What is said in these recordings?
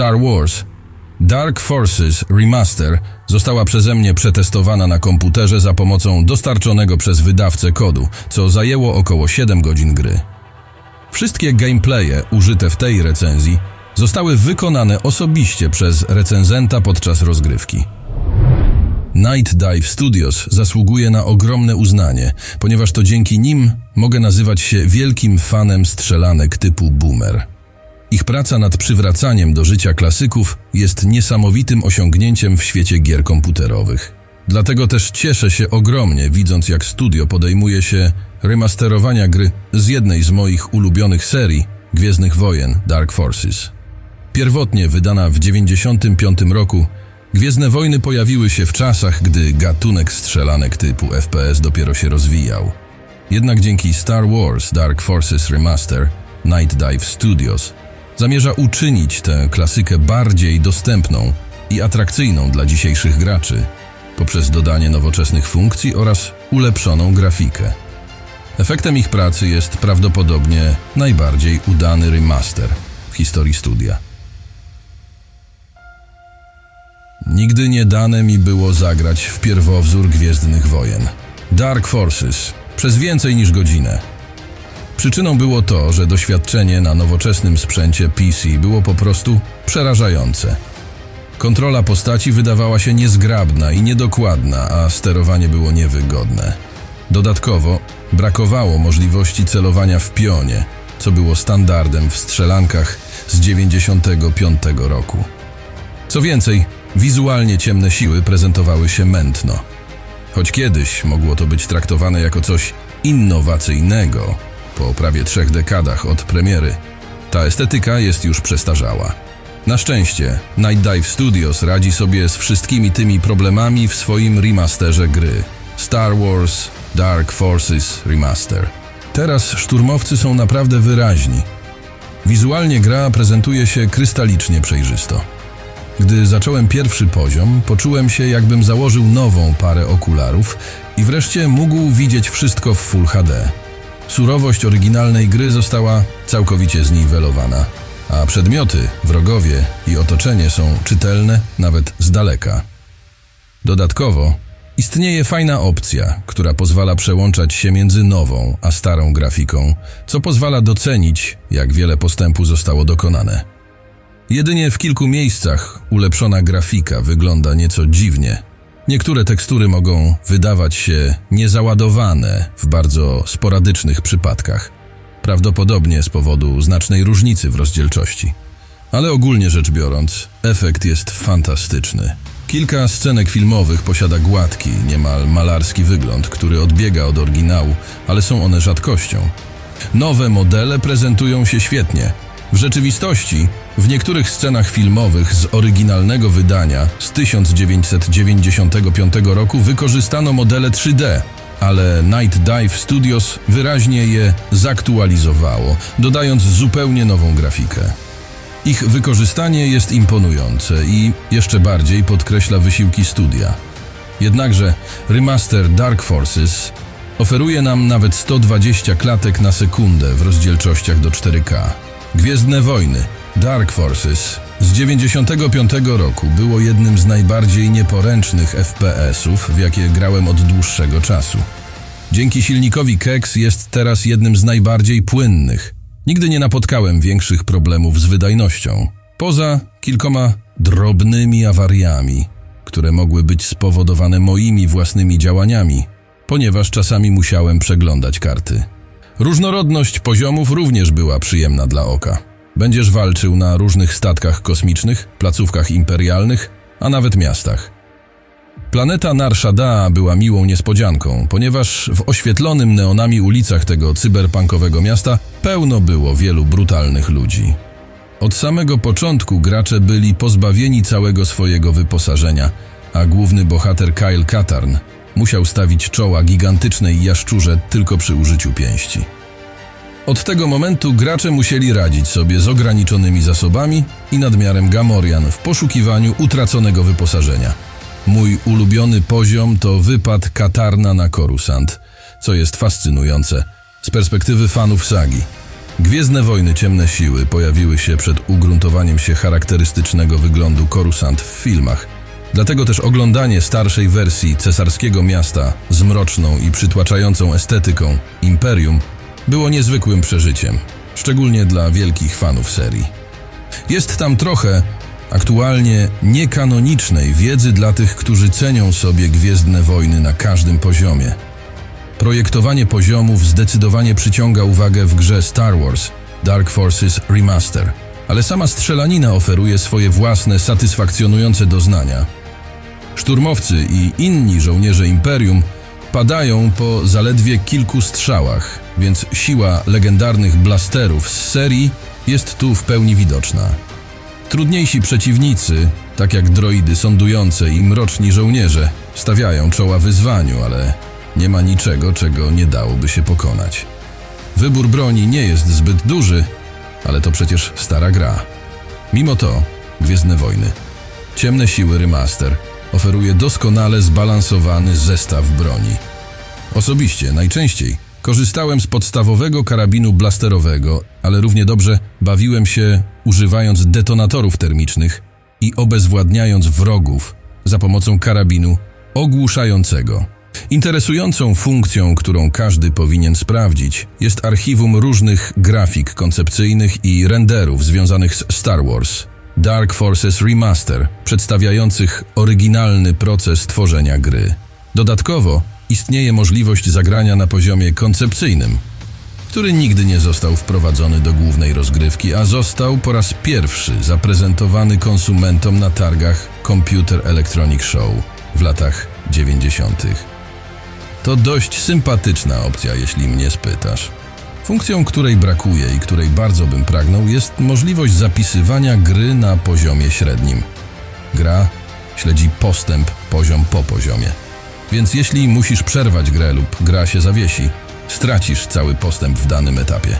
Star Wars Dark Forces Remaster została przeze mnie przetestowana na komputerze za pomocą dostarczonego przez wydawcę kodu, co zajęło około 7 godzin gry. Wszystkie gameplaye użyte w tej recenzji zostały wykonane osobiście przez recenzenta podczas rozgrywki. Night Dive Studios zasługuje na ogromne uznanie, ponieważ to dzięki nim mogę nazywać się wielkim fanem strzelanek typu boomer. Ich praca nad przywracaniem do życia klasyków jest niesamowitym osiągnięciem w świecie gier komputerowych. Dlatego też cieszę się ogromnie, widząc jak studio podejmuje się remasterowania gry z jednej z moich ulubionych serii Gwiezdnych Wojen Dark Forces. Pierwotnie wydana w 1995 roku, Gwiezdne Wojny pojawiły się w czasach, gdy gatunek strzelanek typu FPS dopiero się rozwijał. Jednak dzięki Star Wars Dark Forces Remaster, Night Dive Studios zamierza uczynić tę klasykę bardziej dostępną i atrakcyjną dla dzisiejszych graczy poprzez dodanie nowoczesnych funkcji oraz ulepszoną grafikę. Efektem ich pracy jest prawdopodobnie najbardziej udany remaster w historii studia. Nigdy nie dane mi było zagrać w pierwowzór Gwiezdnych Wojen. Dark Forces przez więcej niż godzinę. Przyczyną było to, że doświadczenie na nowoczesnym sprzęcie PC było po prostu przerażające. Kontrola postaci wydawała się niezgrabna i niedokładna, a sterowanie było niewygodne. Dodatkowo brakowało możliwości celowania w pionie, co było standardem w strzelankach z 95 roku. Co więcej, wizualnie ciemne siły prezentowały się mętno. Choć kiedyś mogło to być traktowane jako coś innowacyjnego, po prawie trzech dekadach od premiery, ta estetyka jest już przestarzała. Na szczęście, Night Dive Studios radzi sobie z wszystkimi tymi problemami w swoim remasterze gry Star Wars Dark Forces Remaster. Teraz szturmowcy są naprawdę wyraźni. Wizualnie gra prezentuje się krystalicznie przejrzysto. Gdy zacząłem pierwszy poziom, poczułem się jakbym założył nową parę okularów i wreszcie mógł widzieć wszystko w Full HD. Surowość oryginalnej gry została całkowicie zniwelowana, a przedmioty, wrogowie i otoczenie są czytelne nawet z daleka. Dodatkowo istnieje fajna opcja, która pozwala przełączać się między nową a starą grafiką, co pozwala docenić, jak wiele postępu zostało dokonane. Jedynie w kilku miejscach ulepszona grafika wygląda nieco dziwnie. Niektóre tekstury mogą wydawać się niezaładowane w bardzo sporadycznych przypadkach, prawdopodobnie z powodu znacznej różnicy w rozdzielczości. Ale ogólnie rzecz biorąc, efekt jest fantastyczny. Kilka scenek filmowych posiada gładki, niemal malarski wygląd, który odbiega od oryginału, ale są one rzadkością. Nowe modele prezentują się świetnie. W rzeczywistości, w niektórych scenach filmowych z oryginalnego wydania z 1995 roku wykorzystano modele 3D, ale Night Dive Studios wyraźnie je zaktualizowało, dodając zupełnie nową grafikę. Ich wykorzystanie jest imponujące i jeszcze bardziej podkreśla wysiłki studia. Jednakże remaster Dark Forces oferuje nam nawet 120 klatek na sekundę w rozdzielczościach do 4K. Gwiezdne Wojny Dark Forces z 95 roku było jednym z najbardziej nieporęcznych FPS-ów, w jakie grałem od dłuższego czasu. Dzięki silnikowi KEX jest teraz jednym z najbardziej płynnych. Nigdy nie napotkałem większych problemów z wydajnością. Poza kilkoma drobnymi awariami, które mogły być spowodowane moimi własnymi działaniami, ponieważ czasami musiałem przeglądać karty. Różnorodność poziomów również była przyjemna dla oka. Będziesz walczył na różnych statkach kosmicznych, placówkach imperialnych, a nawet miastach. Planeta Nar Shaddaa była miłą niespodzianką, ponieważ w oświetlonym neonami ulicach tego cyberpunkowego miasta pełno było wielu brutalnych ludzi. Od samego początku gracze byli pozbawieni całego swojego wyposażenia, a główny bohater Kyle Katarn musiał stawić czoła gigantycznej jaszczurze tylko przy użyciu pięści. Od tego momentu gracze musieli radzić sobie z ograniczonymi zasobami i nadmiarem Gamorian w poszukiwaniu utraconego wyposażenia. Mój ulubiony poziom to wypad Katarna na Korusant, co jest fascynujące z perspektywy fanów sagi. Gwiezdne Wojny Ciemne Siły pojawiły się przed ugruntowaniem się charakterystycznego wyglądu Korusant w filmach. Dlatego też oglądanie starszej wersji cesarskiego miasta z mroczną i przytłaczającą estetyką Imperium było niezwykłym przeżyciem, szczególnie dla wielkich fanów serii. Jest tam trochę aktualnie niekanonicznej wiedzy dla tych, którzy cenią sobie Gwiezdne Wojny na każdym poziomie. Projektowanie poziomów zdecydowanie przyciąga uwagę w grze Star Wars Dark Forces Remaster, ale sama strzelanina oferuje swoje własne satysfakcjonujące doznania. Szturmowcy i inni żołnierze Imperium padają po zaledwie kilku strzałach, więc siła legendarnych blasterów z serii jest tu w pełni widoczna. Trudniejsi przeciwnicy, tak jak droidy sądujące i mroczni żołnierze, stawiają czoła wyzwaniu, ale nie ma niczego, czego nie dałoby się pokonać. Wybór broni nie jest zbyt duży, ale to przecież stara gra. Mimo to, Gwiezdne Wojny, Ciemne Siły Remaster oferuje doskonale zbalansowany zestaw broni. Osobiście najczęściej korzystałem z podstawowego karabinu blasterowego, ale równie dobrze bawiłem się używając detonatorów termicznych i obezwładniając wrogów za pomocą karabinu ogłuszającego. Interesującą funkcją, którą każdy powinien sprawdzić, jest archiwum różnych grafik koncepcyjnych i renderów związanych z Star Wars. Dark Forces Remaster, przedstawiających oryginalny proces tworzenia gry. Dodatkowo istnieje możliwość zagrania na poziomie koncepcyjnym, który nigdy nie został wprowadzony do głównej rozgrywki, a został po raz pierwszy zaprezentowany konsumentom na targach Computer Electronic Show w latach 90. To dość sympatyczna opcja, jeśli mnie spytasz. Funkcją, której brakuje i której bardzo bym pragnął, jest możliwość zapisywania gry na poziomie średnim. Gra śledzi postęp poziom po poziomie. Więc jeśli musisz przerwać grę lub gra się zawiesi, stracisz cały postęp w danym etapie.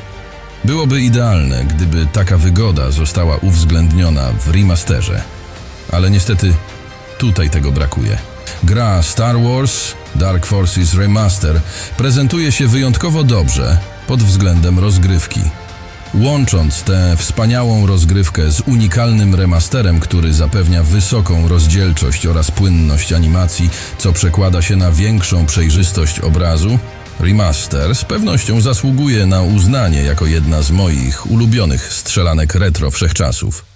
Byłoby idealne, gdyby taka wygoda została uwzględniona w remasterze, ale niestety tutaj tego brakuje. Gra Star Wars Dark Forces Remaster prezentuje się wyjątkowo dobrze pod względem rozgrywki. Łącząc tę wspaniałą rozgrywkę z unikalnym remasterem, który zapewnia wysoką rozdzielczość oraz płynność animacji, co przekłada się na większą przejrzystość obrazu, remaster z pewnością zasługuje na uznanie jako jedna z moich ulubionych strzelanek retro wszechczasów.